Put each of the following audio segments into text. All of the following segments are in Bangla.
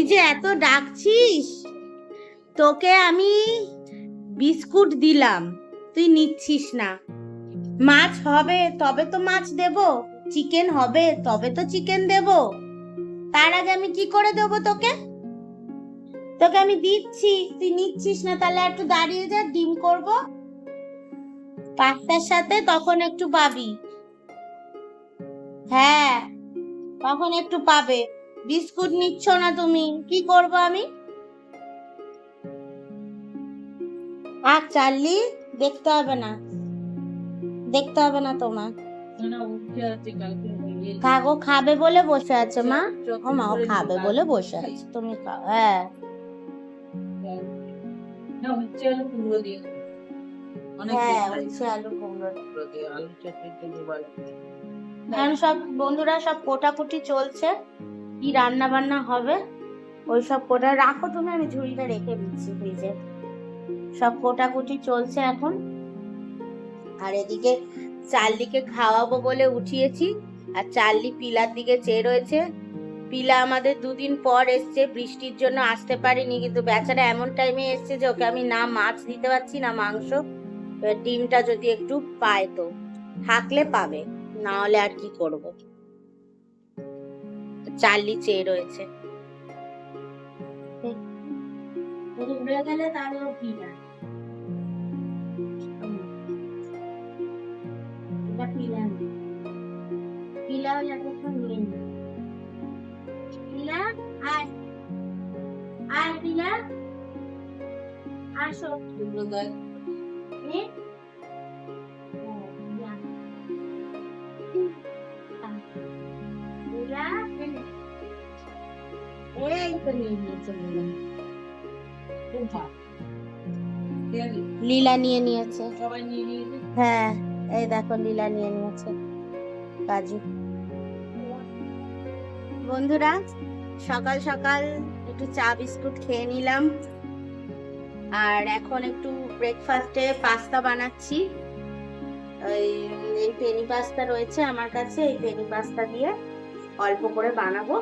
তুই যে এত ডাকছিস, তোকে আমি বিস্কুট দিলাম, তুই নিচ্ছিস না। মাছ হবে, তবে তো মাছ দেব, চিকেন হবে, তবে তো চিকেন দেব। তার আগে আমি কি করে দেবো তোকে? তোকে আমি দিচ্ছি, তুই নিচ্ছিস না, তাহলে একটু দাঁড়িয়ে যা, ডিম করব। পাস্তার সাথে তখন একটু পাবি। হ্যাঁ তখন একটু পাবে। বিস্কুট নিচ্ছ না তুমি? কি করব আমি? আর চার্লি দেখতে হবে না। দেখতে হবে না তোমার। কাগো খাবে বলে বসে আছে মা? ও মা ও খাবে বলে বসে আছে। তুমি খাও হ্যাঁ। হ্যাঁ সব বন্ধুরা সব কোটাকুটি চলছে। কি রান্না বান্না হবে? ওই সব কোটা রাখো তুমি, আমি ঝুড়িটা রেখে দিচ্ছি ফ্রিজে সব কোটাকুটি চলছে এখন। আর এদিকে চার্লিকে খাওয়াবো বলে উঠিয়েছি, আর চার্লি পিলার দিকে চেয়ে রয়েছে। পিলা আমাদের দুদিন পর এসছে, বৃষ্টির জন্য আসতে পারিনি, কিন্তু বেচারা এমন টাইমে এসছে যে ওকে আমি না মাছ দিতে পারছি না, মাংস। ডিমটা যদি একটু পায় তো, থাকলে পাবে, না হলে আর কি করব? চার্লি চেয়ে রয়েছে উড়ে গেলে তাহলেও কি না আয় আয় আসো লীলা। লীলা নিয়ে নিয়েছে। নিয়ে নিয়েছে? হ্যাঁ এই দেখো লীলা নিয়ে নিয়েছে। কাজু। বন্ধুরা সকাল সকাল একটু চা বিস্কুট খেয়ে নিলাম। আর এখন একটু ব্রেকফাস্টে পাস্তা বানাচ্ছি। ওই এই পেনি পাস্তা রয়েছে আমার কাছে এই পেনি পাস্তা দিয়ে অল্প করে বানাবো।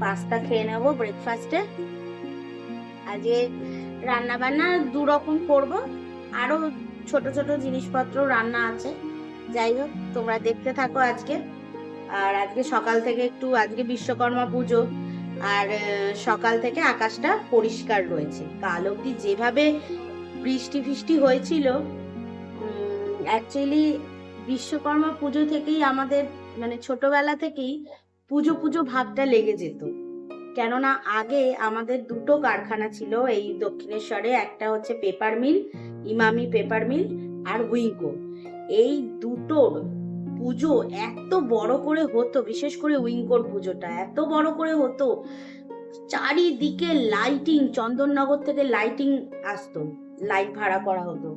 পাস্তা খেয়ে নেব ব্রেকফাস্টে আজকে রান্না বান্না দু রকম করব। আরও ছোট ছোট জিনিসপত্র রান্না আছে। যাই হোক, তোমরা দেখতে থাকো আজকে। আর আজকে সকাল থেকে একটু, আজকে বিশ্বকর্মা পুজো। আর সকাল থেকে আকাশটা পরিষ্কার রয়েছে। কাল অব্দি যেভাবে বৃষ্টি ফিষ্টি হয়েছিল অ্যাকচুয়ালি বিশ্বকর্মা পুজো থেকেই আমাদের মানে ছোটবেলা থেকেই পুজো পুজো ভাবটা লেগে যেত। কেননা আগে আমাদের দুটো কারখানা ছিল, এই দক্ষিণেশ্বরে। একটা হচ্ছে paper mill, Emami paper mill আর উইঙ্কো। এই দুটোর পুজো এত বড় করে হতো, বিশেষ করে উইঙ্কোর পুজোটা এত বড় করে হতো, চারিদিকে লাইটিং চন্দননগর থেকে লাইটিং আসতো লাইট ভাড়া করা হতো।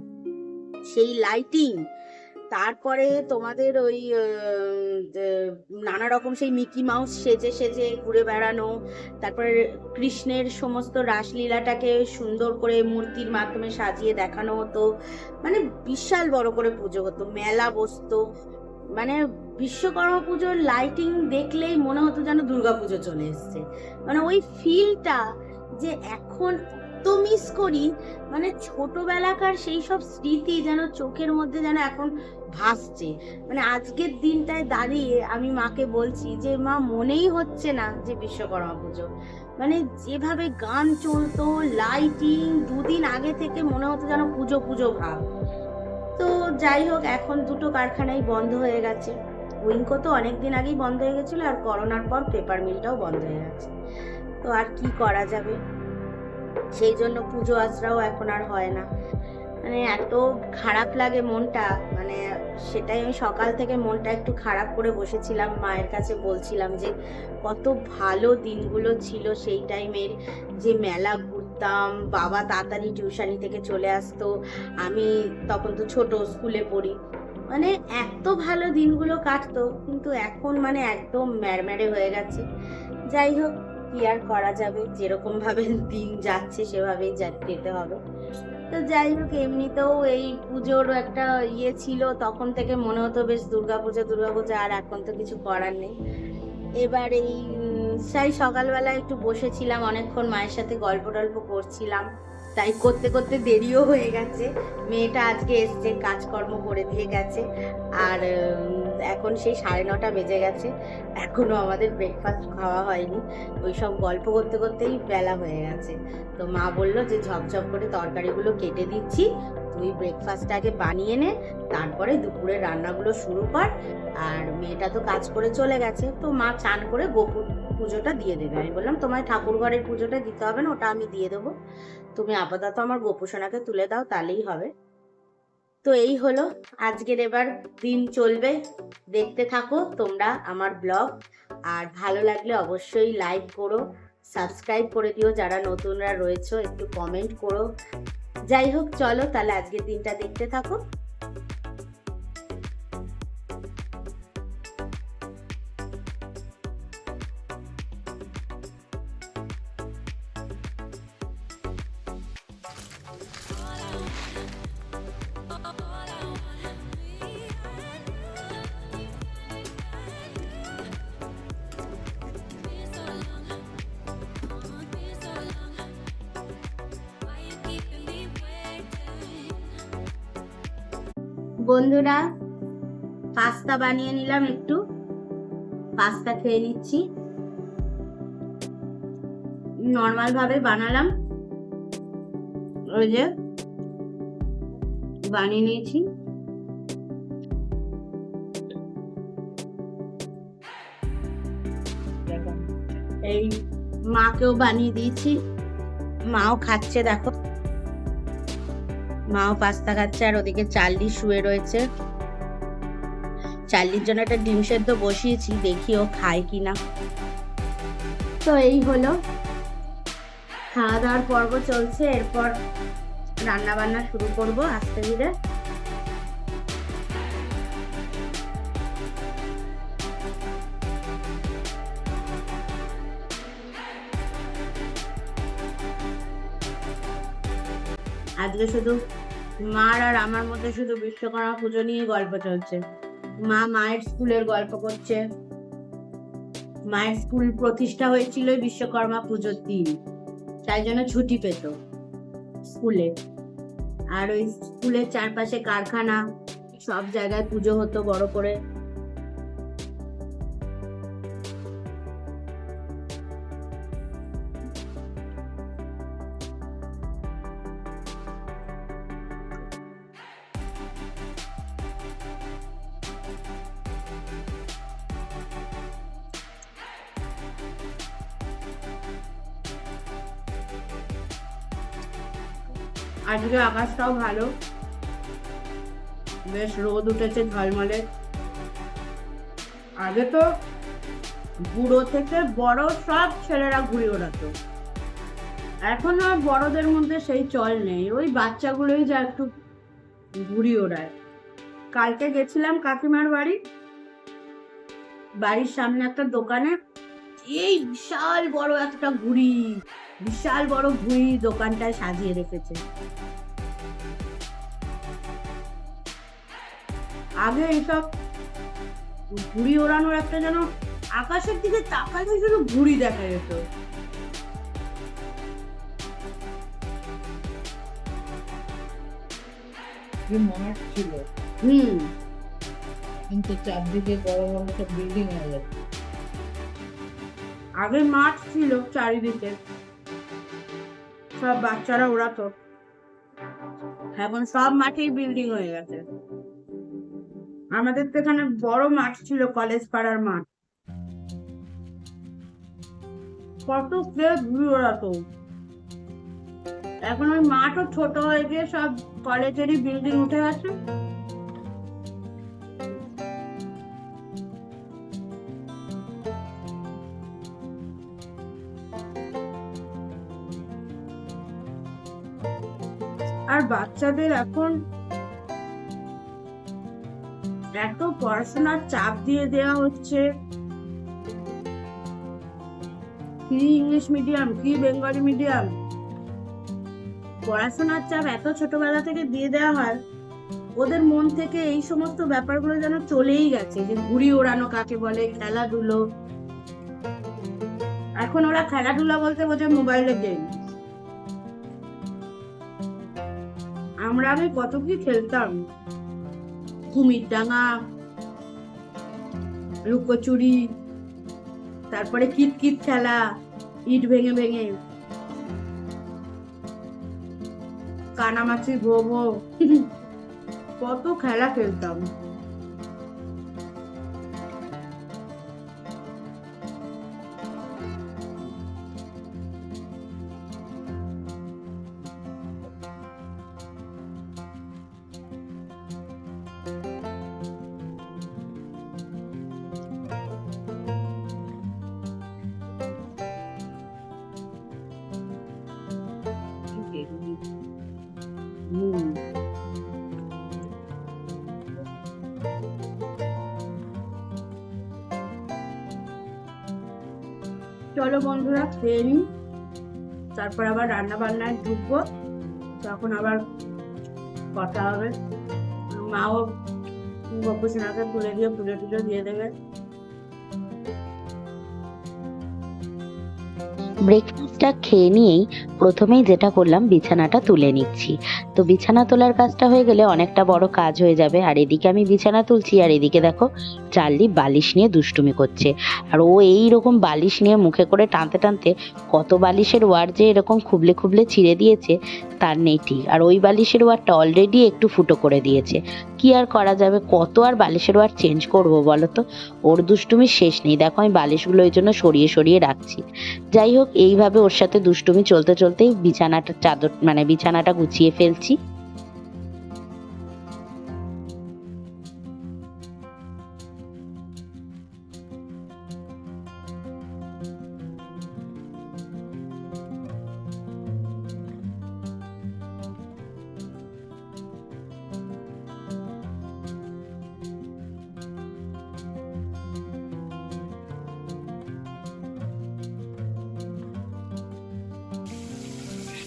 সেই লাইটিং তারপরে তোমাদের ওই নানা রকম সেই মিকি মাউস সেজে সেজে ঘুরে বেড়ানো, তারপরে কৃষ্ণের সমস্ত রাসলীলাটাকে সুন্দর করে মূর্তির মাধ্যমে সাজিয়ে দেখানো হতো। মানে বিশাল বড় করে পুজো হতো, মেলা বসতো। মানে বিশ্বকর্মা পুজোর লাইটিং দেখলেই মনে হতো যেন দুর্গা পুজো চলে এসছে। মানে ওই ফিলটা যে এখন এত মিস করি মানে ছোটবেলাকার সেই সব স্মৃতি যেন চোখের মধ্যে যেন এখন ভাসছে। মানে আজকের দিনটায় দাঁড়িয়ে আমি মাকে বলছি যে, মা, মনেই হচ্ছে না যে বিশ্বকর্মা পুজো। মানে যেভাবে গান চলতো লাইটিং দুদিন আগে থেকে মনে হতো যেন পুজো পুজো ভাব। তো যাই হোক, এখন দুটো কারখানাই বন্ধ হয়ে গেছে। উইঙ্কো তো অনেকদিন আগেই বন্ধ হয়ে গেছিল আর করোনার পর পেপার মিলটাও বন্ধ হয়ে গেছে। তো আর কি করা যাবে? সেই জন্য পুজো আচরাও এখন আর হয় না। মানে এত খারাপ লাগে মনটা মানে সেটাই আমি সকাল থেকে মনটা একটু খারাপ করে বসেছিলাম, মায়ের কাছে বলছিলাম যে কত ভালো দিনগুলো ছিল সেই টাইমের যে মেলা ঘুরতাম, বাবা তাড়াতাড়ি টিউশনি থেকে চলে আসতো, আমি তখন তো ছোট স্কুলে পড়ি। মানে এত ভালো দিনগুলো কাটতো, কিন্তু এখন মানে একদম ম্যারম্যারে হয়ে গেছে। যাই হোক, কি আর করা যাবে? যেরকমভাবে দিন যাচ্ছে, সেভাবেই যেতে হবে। তো যাই হোক, এমনিতেও এই পুজোর একটা ইয়ে ছিল, তখন থেকে মনে হতো বেশ দুর্গাপূজা দুর্গাপূজা, আর এখন তো কিছু করার নেই। এবার এই সেই সকালবেলা একটু বসেছিলাম, অনেকক্ষণ মায়ের সাথে গল্প টল্প করছিলাম। তাই করতে করতে দেরিও হয়ে গেছে। মেয়েটা আজকে এসছে, কাজকর্ম করে দিয়ে গেছে। আর এখন সেই সাড়ে নটা বেজে গেছে। এখনও আমাদের ব্রেকফাস্ট খাওয়া হয়নি। ওই সব গল্প করতে করতেই বেলা হয়ে গেছে। তো মা বলল যে ঝপঝপ করে তরকারিগুলো কেটে দিচ্ছি। তুই ব্রেকফাস্ট আগে বানিয়ে নে, তারপরে দুপুরে রান্নাগুলো শুরু কর, আর মেয়েটা তো কাজ করে চলে গেছে, তো মা চান করে গোপুর পুজোটা দিয়ে দেবে। আমি বললাম, তোমায় ঠাকুর ঘরের পুজোটা দিতে হবে না, ওটা আমি দিয়ে দেবো। তুমি আপাতত আমার গোপুসোনাকে তুলে দাও, তাহলেই হবে। তো এই হলো আজকের এবার দিন চলবে। দেখতে থাকো তোমরা আমার ব্লগ, আর ভালো লাগলে অবশ্যই লাইক করো, সাবস্ক্রাইব করে দিও যারা নতুনরা রয়েছে, একটু কমেন্ট করো। যাই হোক চলো তাহলে আজকের দিনটা দেখতে থাকো। বন্ধুরা, পাস্তা বানিয়ে নিলাম একটু। পাস্তা খেয়ে নিচ্ছি। নর্মাল ভাবে বানালাম। ওই যে বানিয়ে নিয়েছি। এই মাকেও বানিয়ে দিয়েছি। মাও খাচ্ছে, দেখো। মাও পাস্তা খাচ্ছে আর ওদিকে চার্লি শুয়ে রয়েছে। চার্লির জন্য একটা ডিম সেদ্ধ বসিয়েছি, দেখি ও খায় কিনা। তো এই হলো। খাওয়া দাওয়ার পর্ব চলছে, এরপর রান্না বান্না শুরু করব আস্তে ধীরে। আজকে শুধু মার আর আমার মধ্যে শুধু বিশ্বকর্মা পুজো নিয়ে গল্প চলছে। মা মায়ের স্কুলের গল্প করছে। মায়ের স্কুল প্রতিষ্ঠা হয়েছিল বিশ্বকর্মা পুজোর দিন। তাই জন্য ছুটি পেত স্কুলে। আর ওই স্কুলের চারপাশে কারখানা, সব জায়গায় পুজো হতো বড় করে। আজকে আকাশটাও ভালো। বেশ রোদ উঠেছে ঝলমলে। আগে তো বুড়ো থেকে বড় সব ছেলেরা ঘুরে ওড়াতো এখন আর বড়দের মধ্যে সেই চল নেই। ওই বাচ্চাগুলোই যা একটু ঘুরি ওড়ায়। কালকে গেছিলাম কাকিমার বাড়ি। বাড়ির সামনে একটা দোকানে। এই বিশাল বড় একটা ঘুড়ি বিশাল বড় ঘুড়ি দোকানটা সাজিয়ে রেখেছে। আগে এইসব ঘুড়ি ওড়ানোর একটা যেন আকাশের দিকে তাকালে শুধু ঘুড়ি দেখা যেত। মাঠ ছিল? হুম। কিন্তু চারদিকে বড় বড় সব বিল্ডিং হয়ে গেছে। আগে মাঠ ছিল চারিদিকে। সব বাচ্চারা এখন সব মাঠেই বিল্ডিং হয়ে গেছে। আমাদের তো এখানে বড় মাঠ ছিল কলেজ পাড়ার মাঠ। কত কে ঘুরে এখন ওই মাঠও ছোট হয়ে গিয়ে সব কলেজেরই বিল্ডিং উঠে গেছে। বাচ্চাদের এখন এত পড়াশোনার চাপ দিয়ে দেওয়া হচ্ছে। কি ইংলিশ মিডিয়াম, কি বেঙ্গলি মিডিয়াম? পড়াশোনার চাপ এত ছোটবেলা থেকে দিয়ে দেওয়া হয়, ওদের মন থেকে এই সমস্ত ব্যাপারগুলো যেন চলেই গেছে, যে ঘুড়ি ওড়ানো কাকে বলে, খেলাধুলো। এখন ওরা খেলাধুলা বলতে বোঝে মোবাইলে গেম। আমরা আগে কত কি খেলতাম? কুমির ডাঙা, লুকোচুরি, তারপরে কিত কিত খেলা, ইট ভেঙে ভেঙে, কানামাছি ভো ভো কত খেলা খেলতাম। চলো বন্ধুরা, খেয়ে নিই। তারপর আবার রান্না বান্নায় ঢুকবো। তখন আবার কথা হবে। মাও গপ্প সেনাকে তুলে দিয়ে তুলে টুজো দিয়ে দেবে। ব্রেকফাস্টটা খেয়ে নিয়েই প্রথমেই যেটা করলাম, বিছানাটা তুলে নিচ্ছি। তো বিছানা তোলার কাজটা হয়ে গেলে অনেকটা বড় কাজ হয়ে যাবে। আর এদিকে আমি বিছানা তুলছি, আর এদিকে দেখো চার্লি বালিশ নিয়ে দুষ্টুমি করছে। আর ও এই রকম বালিশ নিয়ে মুখে করে টানতে টানতে কত বালিশের ওয়ার যে এরকম খুবলে খুবলে ছিঁড়ে দিয়েছে, তার নেই ঠিক। আর ওই বালিশের ওয়ারটা অলরেডি একটু ফুটো করে দিয়েছে। কি আর করা যাবে? কত আর বালিশের ওয়ার চেঞ্জ করব বলো তো ওর দুষ্টুমি শেষ নেই। দেখো, আমি বালিশগুলো ওই জন্য সরিয়ে সরিয়ে রাখছি। যাই হোক, এইভাবে ওর সাথে দুষ্টুমি চলতে চলতেই বিছানাটা চাদর মানে বিছানাটা গুছিয়ে ফেলছি।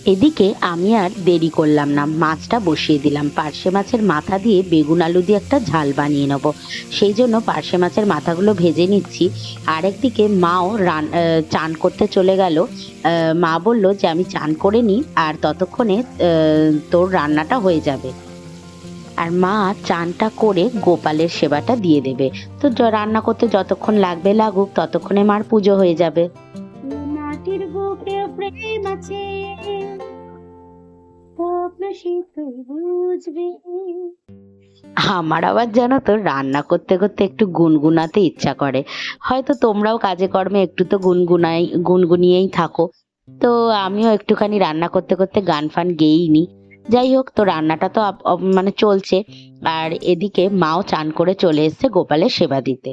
এদিকে আমি আর দেরি করলাম না। মাছটা বসিয়ে দিলাম। পার্শে মাছের মাথা দিয়ে বেগুন আলু দিয়ে একটা ঝাল বানিয়ে নেব। সেই জন্য পার্শে মাছের মাথাগুলো ভেজে নিচ্ছি। আর একদিকে মাও রান চান করতে চলে গেল। মা বলল যে, আমি চান করে নিই আর ততক্ষণে তোর রান্নাটা হয়ে যাবে। আর মা চানটা করে গোপালের সেবাটা দিয়ে দেবে। তো রান্না করতে যতক্ষণ লাগবে লাগুক, ততক্ষণে মার পুজো হয়ে যাবে। প্রেম আছে। আমার আবার জানো তো, রান্না করতে করতে একটু গুনগুনাতে ইচ্ছা করে। হয়তো তোমরাও কাজে কর্মে একটু তো গুনগুনাই, গুনগুনিয়েই থাকো। তো আমিও একটুখানি রান্না করতে করতে গান ফান গেয়েই নি যাই হোক, তো রান্নাটা তো মানে চলছে। আর এদিকে মাও চান করে চলে এসেছে গোপালের সেবা দিতে।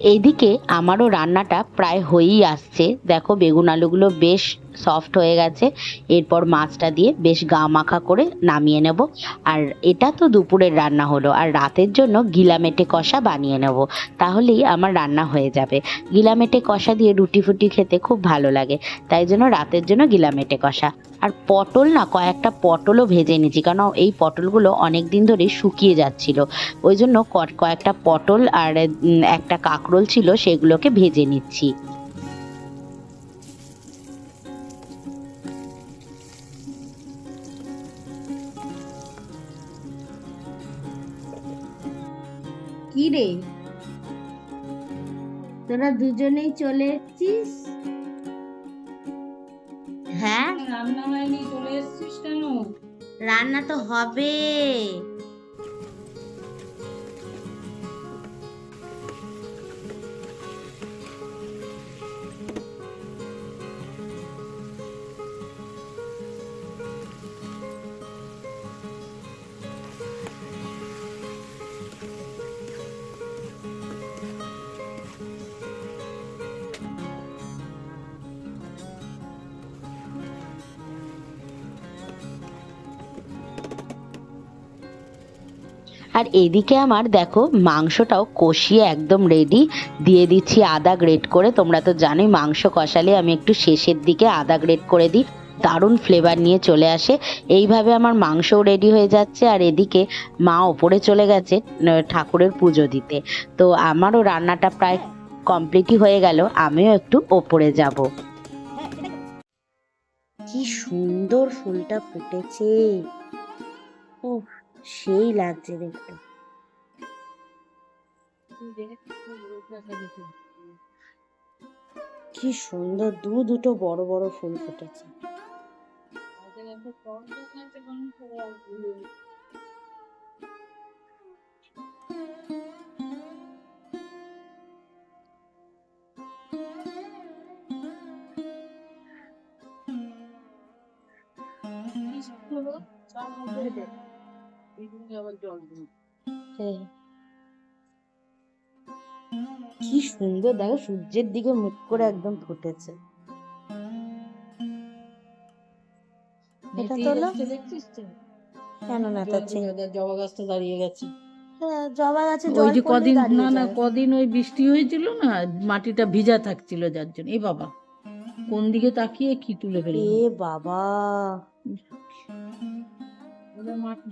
এইদিকে আমারও রান্নাটা প্রায় হয়েই আসছে। দেখো বেগুন আলুগুলো বেশ সফট হয়ে গেছে। এরপর মাছটা দিয়ে বেশ গা মাখা করে নামিয়ে নেব। আর এটা তো দুপুরের রান্না হলো। আর রাতের জন্য গিলামেটে কষা বানিয়ে নেব। তাহলেই আমার রান্না হয়ে যাবে। গিলামেটে কষা দিয়ে রুটি ফুটি খেতে খুব ভালো লাগে। তাই জন্য রাতের জন্য গিলামেটে কষা। আর পটল না, কয়েকটা পটলও ভেজে নিয়েছি। কারণ এই পটলগুলো অনেক দিন ধরে শুকিয়ে যাচ্ছিল। ওই জন্য কয়েকটা পটল আর একটা কাঁকরোল ছিল, সেগুলোকে ভেজে নিচ্ছি। কি রে? তোরা দুজনেই চলে এসছিস? হ্যাঁ। রান্না হয়নি চলে এসছিস কেন? রান্না তো হবে। আর এদিকে আমার দেখো, মাংসটাও কষিয়ে একদম রেডি দিয়ে দিচ্ছি আদা গ্রেট করে। তোমরা তো জানোই মাংস কষালে আমি একটু শেষের দিকে আদা গ্রেট করে দিই। দারুণ ফ্লেভার নিয়ে চলে আসে। এইভাবে আমার মাংসও রেডি হয়ে যাচ্ছে আর এদিকে মা ওপরে চলে গেছে ঠাকুরের পুজো দিতে। তো আমারও রান্নাটা প্রায় কমপ্লিটই হয়ে গেল। আমিও একটু ওপরে যাব। কি সুন্দর ফুলটা ফুটেছে। ও সেই লাগছে দেখতে কি সুন্দর দু দুটো বড় বড় ফুল ফুটেছে হ্যাঁ। কি সুন্দর দেখো সূর্যের দিকে মুখ করে একদম ফুটেছে। এটা কেন না জবা গাছটা দাঁড়িয়ে গেছে। হ্যাঁ, জবা গাছে ওই যে কদিন না না কদিন ওই বৃষ্টি হয়েছিল না মাটিটা ভিজা থাকছিল যার জন্য। এ বাবা কোন দিকে তাকিয়ে কি তুলে ফেলল এ বাবা। মাটি।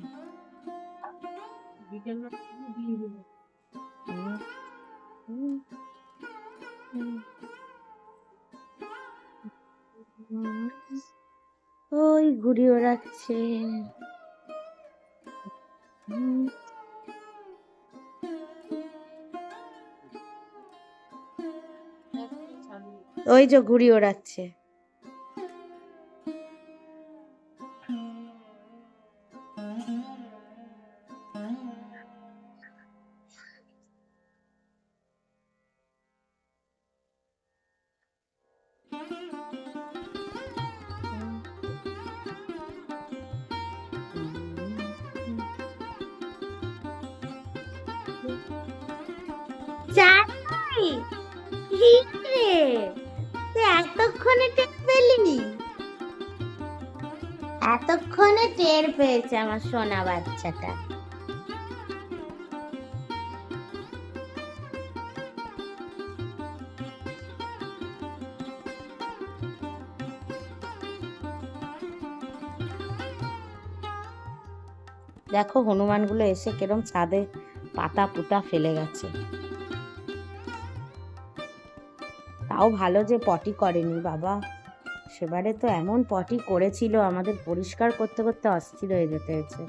ওই ঘুড়ি ওড়াচ্ছে। ওই যে ঘুড়ি ওড়াচ্ছে। এতক্ষণে টের পেয়েছে আমার সোনা বাচ্চাটা। দেখো হনুমানগুলো এসে কিরম ছাদে পাতা পুতা ফেলে গেছে। তাও ভালো যে পটি করেনি বাবা। সেবারে তো এমন পটি করেছিল আমাদের পরিষ্কার করতে করতে অস্থির হয়ে যেতে হয়েছে।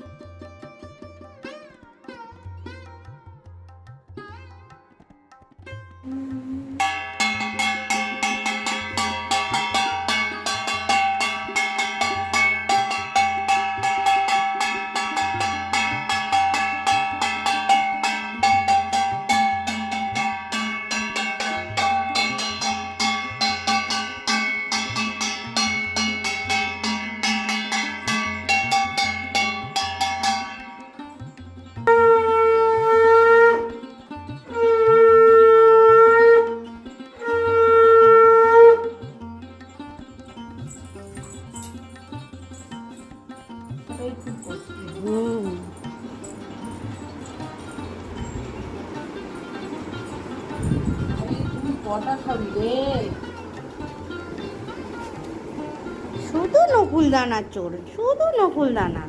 চোর, শুধু নকল দানা।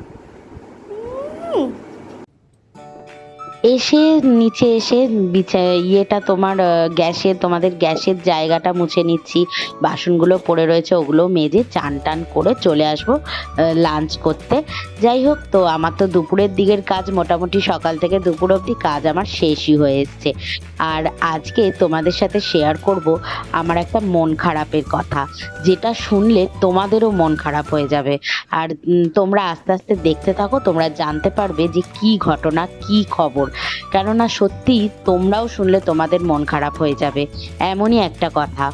এসে নিচে এসে ইয়েটা তোমার গ্যাসের তোমাদের গ্যাসের জায়গাটা মুছে নিচ্ছি। বাসনগুলো পড়ে রয়েছে, ওগুলো মেজে চান টান করে চলে আসব লাঞ্চ করতে। যাই হোক তো, আমার তো দুপুরের দিকের কাজ মোটামুটি সকাল থেকে দুপুর অবধি কাজ আমার শেষই হয়ে আর আজকে তোমাদের সাথে শেয়ার করব আমার একটা মন খারাপের কথা। যেটা শুনলে তোমাদেরও মন খারাপ হয়ে যাবে। আর তোমরা আস্তে আস্তে দেখতে থাকো, তোমরা জানতে পারবে যে কি ঘটনা, কি খবর। কেননা সত্যি তোমরাও শুনলে তোমাদের মন খারাপ হয়ে যাবে। এমনই একটা কথা।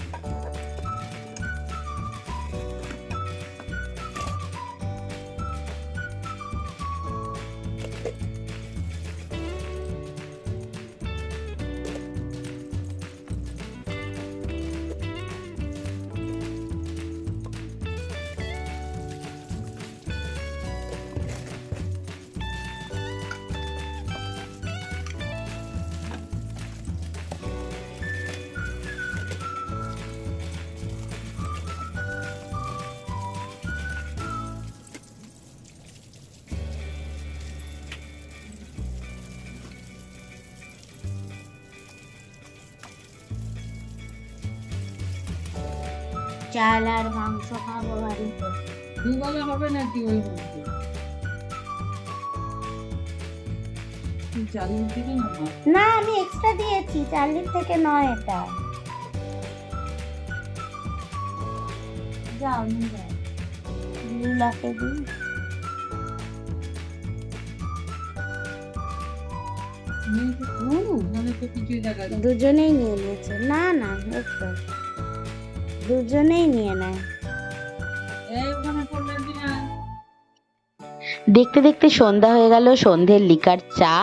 চাল আর মাংস খাব বাড়িতে দুবেলা হবে নাকি ওই না আমি এক্সট্রা দিয়েছি থেকে নয় এটা। যাও লুলাকে দিই। দুজনেই নিয়ে নিয়েছে। না না একটু। দুজনেই নিয়ে নেয়। দেখতে দেখতে সন্ধ্যা হয়ে গেল সন্ধ্যের লিকার চা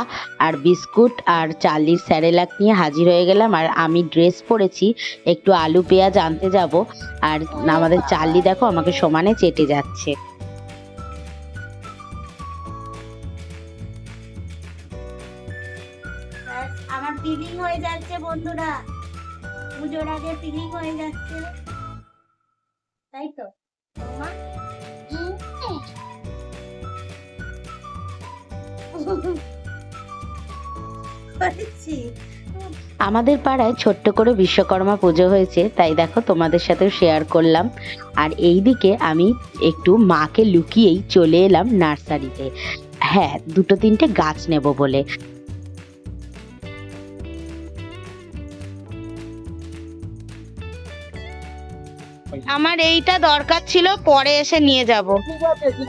আর বিস্কুট আর চার্লির স্যারেলাক নিয়ে হাজির হয়ে গেলাম আর আমি ড্রেস পরেছি একটু আলু পেঁয়াজ আনতে যাব আর আমাদের চার্লি দেখো আমাকে সমানে চেটে যাচ্ছে। আমার ফিলিং হয়ে যাচ্ছে বন্ধুরা। পুজোর আগে ফিলিং হয়ে যাচ্ছে। তাই তো? মা? করেছি আমাদের পাড়ায় ছোট্ট করে বিশ্বকর্মা পুজো হয়েছে তাই দেখো তোমাদের সাথেও শেয়ার করলাম। আর এইদিকে আমি একটু মাকে লুকিয়েই চলে এলাম নার্সারিতে। হ্যাঁ দুটো তিনটে গাছ নেব বলে। আমার এইটা দরকার ছিল পরে এসে নিয়ে যাব।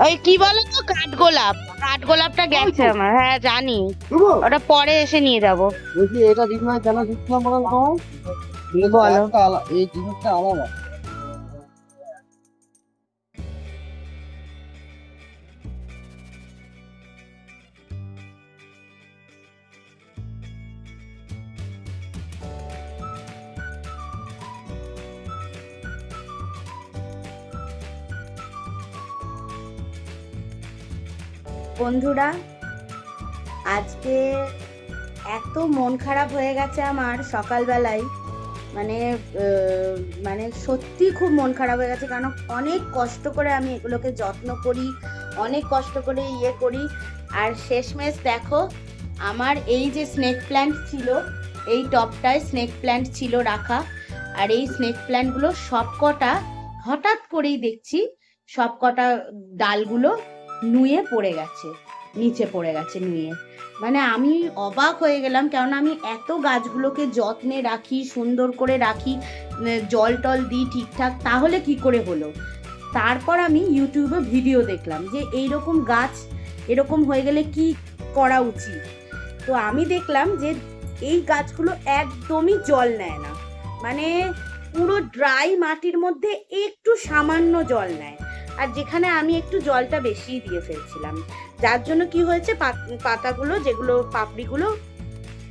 ওই কি বলো তো কাঠগোলাপ। কাঠগোলাপটা গেছে আমার হ্যাঁ জানি। ওটা পরে এসে নিয়ে যাব। এটা ভাই কেন দিচ্ছিলাম বলো। এই জিনিসটা আলাদা। বন্ধুরা, আজকে এত মন খারাপ হয়ে গেছে আমার সকালবেলায়। মানে মানে সত্যি খুব মন খারাপ হয়ে গেছে, কারণ অনেক কষ্ট করে আমি এগুলোকে যত্ন করি, অনেক কষ্ট করে ইয়ে করি। আর শেষমেশ দেখো, আমার এই যে স্নেক প্ল্যান্ট ছিল, এই টপটায় স্নেক প্ল্যান্ট ছিল রাখা। আর এই স্নেক প্ল্যান্টগুলো সবকটা হঠাৎ করেই দেখছি, সবকটা ডালগুলো নুয়ে পড়ে গেছে, নিচে পড়ে গেছে নুয়ে। মানে আমি অবাক হয়ে গেলাম, কেননা আমি এত গাছগুলোকে যত্নে রাখি, সুন্দর করে রাখি জল টল দিই ঠিকঠাক, তাহলে কি করে হলো? তারপর আমি ইউটিউবে ভিডিও দেখলাম যে এই রকম গাছ, এরকম হয়ে গেলে কি করা উচিত? তো আমি দেখলাম যে এই গাছগুলো একদমই জল নেয় না। মানে পুরো ড্রাই মাটির মধ্যে একটু সামান্য জল নেয়। আর যেখানে আমি একটু জলটা বেশিই দিয়ে ফেলছিলাম। যার জন্য কি হয়েছে, পাত- পাতাগুলো যেগুলো পাপড়িগুলো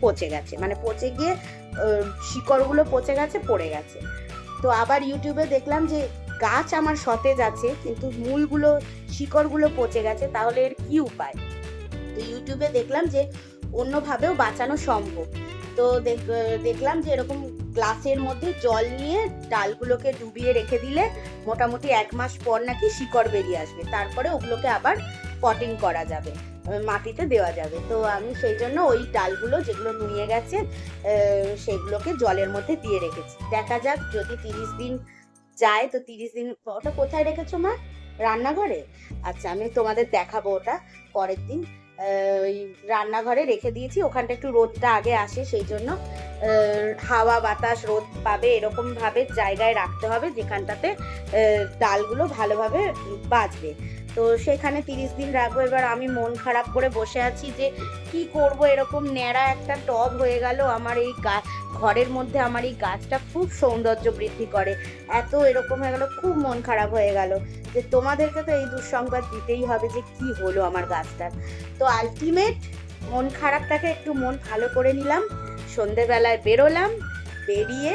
পচে গেছে মানে পচে গিয়ে শিকড়গুলো পচে গেছে, পড়ে গেছে। তো আবার ইউটিউবে দেখলাম যে গাছ আমার সতেজ আছে, কিন্তু মূলগুলো, শিকড়গুলো পচে গেছে, তাহলে এর কি উপায়? তো ইউটিউবে দেখলাম যে অন্যভাবেও বাঁচানো সম্ভব। তো দেখ- দেখলাম যে এরকম গ্লাসের মধ্যে জল নিয়ে ডালগুলোকে ডুবিয়ে রেখে দিলে মোটামুটি এক মাস পর নাকি শিকড় বেরিয়ে আসবে। তারপরে ওগুলোকে আবার পটিং করা যাবে মাটিতে দেওয়া যাবে। তো আমি সেই জন্য ওই ডালগুলো যেগুলো নুয়ে গেছে সেগুলোকে জলের মধ্যে দিয়ে রেখেছি। দেখা যাক যদি তিরিশ দিন যায়, তো তিরিশ দিন ওটা কোথায় রেখেছো মা? রান্নাঘরে? আচ্ছা আমি তোমাদের দেখাবো ওটা পরের দিন। ওই রান্নাঘরে রেখে দিয়েছি। ওখানটা একটু রোদটা আগে আসে, সেই জন্য হাওয়া বাতাস রোদ পাবে এরকমভাবে জায়গায় রাখতে হবে যেখানটাতে ডালগুলো ভালোভাবে বাঁচবে তো সেখানে তিরিশ দিন রাখব। এবার আমি মন খারাপ করে বসে আছি যে কি করব? এরকম ন্যাড়া একটা টব হয়ে গেল। আমার এই গা, ঘরের মধ্যে আমার এই গাছটা খুব সৌন্দর্য বৃদ্ধি করে। এত এরকম হয়ে গেল, খুব মন খারাপ হয়ে গেল যে তোমাদেরকে তো এই দুঃসংবাদ দিতেই হবে যে কি হলো আমার গাছটার। তো আলটিমেট মন খারাপটাকে একটু মন ভালো করে নিলাম। সন্ধেবেলায় বেরোলাম, বেরিয়ে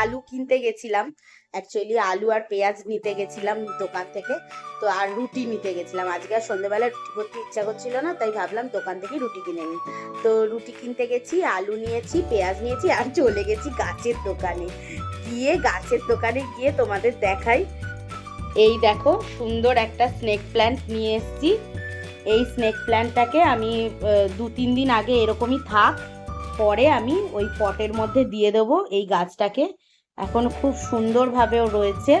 আলু কিনতে গেছিলাম। অ্যাকচুয়ালি আলু আর পেঁয়াজ নিতে গেছিলাম দোকান থেকে তো আর রুটি নিতে গেছিলাম। আজকে আর সন্ধ্যেবেলা রুটি করতে ইচ্ছা করছিল না তাই ভাবলাম দোকান থেকে রুটি কিনে নিই। তো রুটি কিনতে গেছি আলু নিয়েছি পেঁয়াজ নিয়েছি আর চলে গেছি গাছের দোকানে। গিয়ে গাছের দোকানে গিয়ে তোমাদের দেখাই। এই দেখো সুন্দর একটা স্নেক প্ল্যান্ট নিয়ে এসেছি। এই স্নেক প্ল্যান্টটাকে আমি দু তিন দিন আগে এরকমই থাক পরে আমি ওই পটের মধ্যে দিয়ে দেবো এই গাছটাকে। এখন খুব সুন্দরভাবেও রয়েছে।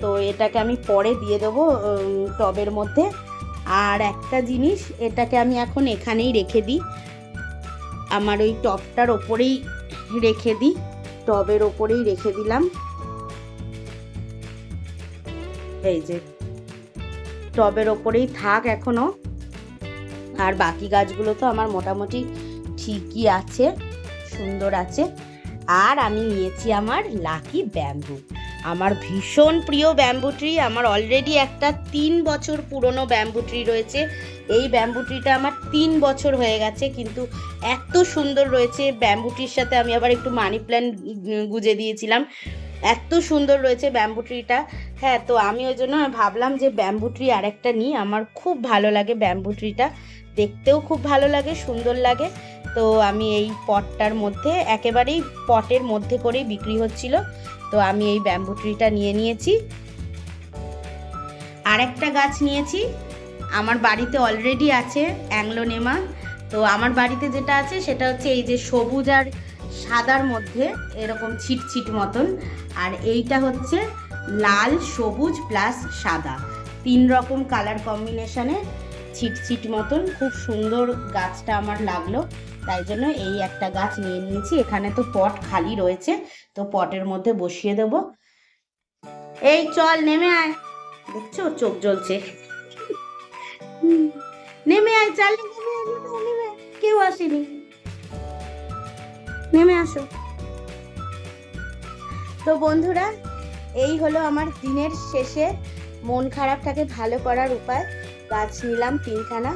তো এটাকে আমি পরে দিয়ে দেবো টবের মধ্যে। আর একটা জিনিস, এটাকে আমি এখন এখানেই রেখে দিই। আমার ওই টবটার ওপরেই রেখে দিই, টবের ওপরেই রেখে দিলাম। এই যে, টবের ওপরেই থাক এখনও। আর বাকি গাছগুলো তো আমার মোটামুটি ঠিকই আছে, সুন্দর আছে। আর আমি নিয়েছি আমার লাকি ব্যাম্বু। আমার ভীষণ প্রিয় ব্যাম্বু ট্রি। আমার অলরেডি একটা তিন বছর পুরনো ব্যাম্বু ট্রি রয়েছে। এই ব্যাম্বু ট্রিটা আমার তিন বছর হয়ে গেছে, কিন্তু এত সুন্দর রয়েছে ব্যাম্বু ট্রির সাথে। আমি আবার একটু মানি প্ল্যান্ট গুজে দিয়েছিলাম। এত সুন্দর রয়েছে ব্যাম্বু ট্রিটা। হ্যাঁ তো আমি ওই জন্য ভাবলাম যে ব্যাম্বু ট্রি আরেকটা নিই। আমার খুব ভালো লাগে ব্যাম্বু ট্রিটা। দেখতেও খুব ভালো লাগে, সুন্দর লাগে। তো আমি এই পটটার মধ্যে একেবারেই পটের মধ্যে করেই বিক্রি হচ্ছিল। তো আমি এই ব্যাম্বু ট্রিটা নিয়ে নিয়েছি। আরেকটা গাছ নিয়েছি। আমার বাড়িতে অলরেডি আছে অ্যাংলোনেমা। তো আমার বাড়িতে যেটা আছে সেটা হচ্ছে এই যে সবুজ আর সাদার মধ্যে এরকম ছিট ছিট মতন। আর এইটা হচ্ছে লাল, সবুজ প্লাস সাদা। তিন রকম কালার কম্বিনেশনে ছিট ছিট মতন। খুব সুন্দর গাছটা আমার লাগল। তাই জন্য এই একটা গাছ নিয়ে নিয়েছি। এখানে তো পট খালি রয়েছে, তো পটের মধ্যে বসিয়ে দেবো। এই চল, নেমে আয়। দেখছ, চোখ জ্বলছে। নেমে আয়, চাল। কেউ আসেনি। নেমে আসো। তো বন্ধুরা, এই হলো আমার দিনের শেষে। মন খারাপটাকে ভালো করার উপায়। গাছ নিলাম তিনখানা।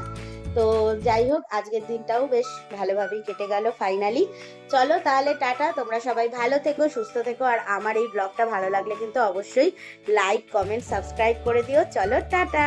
তো যাই হোক, আজকের দিনটাও বেশ ভালোভাবেই কেটে গেল ফাইনালি চলো তাহলে টাটা, তোমরা সবাই ভালো থেকো, সুস্থ থেকো, আর আমার এই ব্লগটা ভালো লাগলে কিন্তু অবশ্যই লাইক কমেন্ট সাবস্ক্রাইব করে দিও। চলো, টাটা!